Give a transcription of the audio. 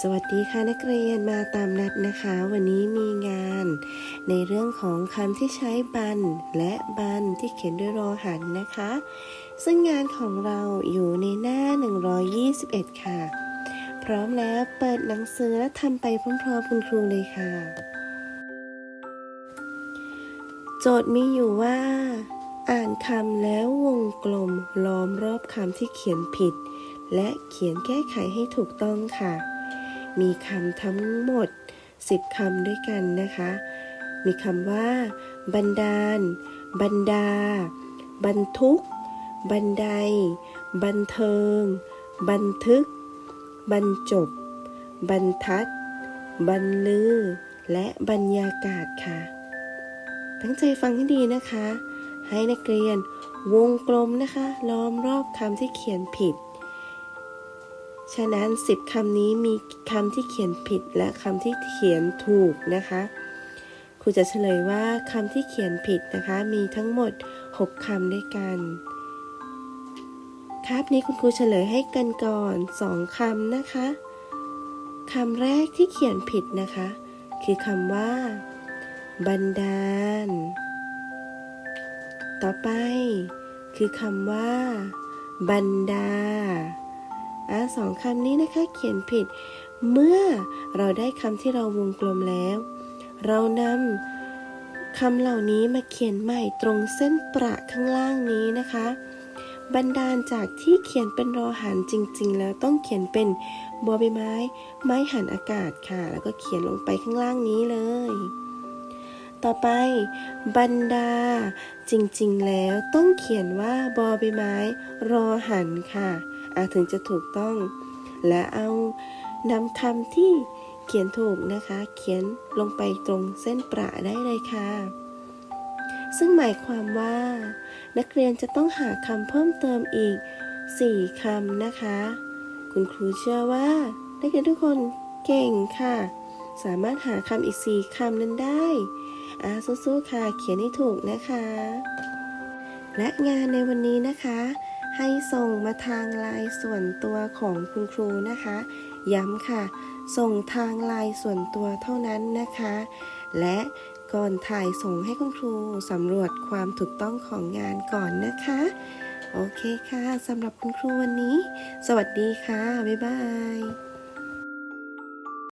สวัสดีค่ะนักเรียนมาตามนัดนะคะ วันนี้มีงาน ในเรื่องของคำที่ใช้บัน และบันที่เขียนด้วยรอหันนะคะ ซึ่งงานของเราอยู่ในหน้า 121 ค่ะ พร้อมแล้วเปิดหนังสือและทำไปพร้อมๆคุณครูเลยค่ะ โจทย์มีอยู่ว่า อ่านคำแล้ววงกลมล้อมรอบคำที่เขียนผิด และเขียนแก้ไขให้ถูกต้องค่ะ มีคำทั้งหมด 10คำด้วยกันนะคะ มีคำว่า บันดาล บันดา บันทุก บันได บันเทิง บันทึก บรรจบ บรรทัด บรรลือ และบรรยากาศค่ะ ตั้งใจฟังให้ดีนะคะ ให้นักเรียนวงกลมนะคะ ล้อมรอบคำที่เขียนผิด ฉะนั้น 10คำนี้มีคำที่เขียนผิดและคำที่เขียนถูกนะคะครูจะเฉลยว่าคำที่เขียนผิดนะคะ มีทั้งหมด 6คำด้วยกัน ครับนี้คุณครูเฉลยให้กันก่อน 2คำนะคะคำแรกที่เขียนผิดนะคะ คือคำว่า บันดาล ต่อไป คือคำว่าบันดา สองคำนี้นะคะเขียนผิด เมื่อเราได้คำที่เราวงกลมแล้ว เรานำคำเหล่านี้มาเขียนใหม่ตรงเส้นประข้างล่างนี้นะคะบันดาลจากที่เขียนเป็นรอหันจริง ๆ แล้วต้องเขียนเป็นบอใบไม้ ไม้หันอากาศค่ะ แล้วก็เขียนลงไปข้างล่างนี้เลย ต่อไปบรรดาจริง ๆ แล้วต้องเขียนว่าบอใบไม้ รอหันค่ะ ถึงจะถูกต้อง และเอานำคำที่เขียนถูกนะคะ เขียนลงไปตรงเส้นประได้เลยค่ะ ซึ่งหมายความว่า นักเรียนจะต้องหาคำเพิ่มเติมอีก 4คำนะคะ คุณครูเชื่อว่านักเรียนทุกคนเก่งค่ะ สามารถหาคำอีก 4คำนั้นได้อาสู้ๆค่ะ เขียนให้ถูกนะคะ และงานในวันนี้นะคะ ให้ส่งมาทางไลน์ส่วนตัวของคุณครูนะคะ ย้ำค่ะ ส่งทางไลน์ส่วนตัวเท่านั้นนะคะ และก่อนถ่ายส่งให้คุณครูสำรวจความถูกต้องของงานก่อนนะคะ โอเคค่ะสำหรับคุณครูวันนี้ สวัสดีค่ะ บ๊ายบาย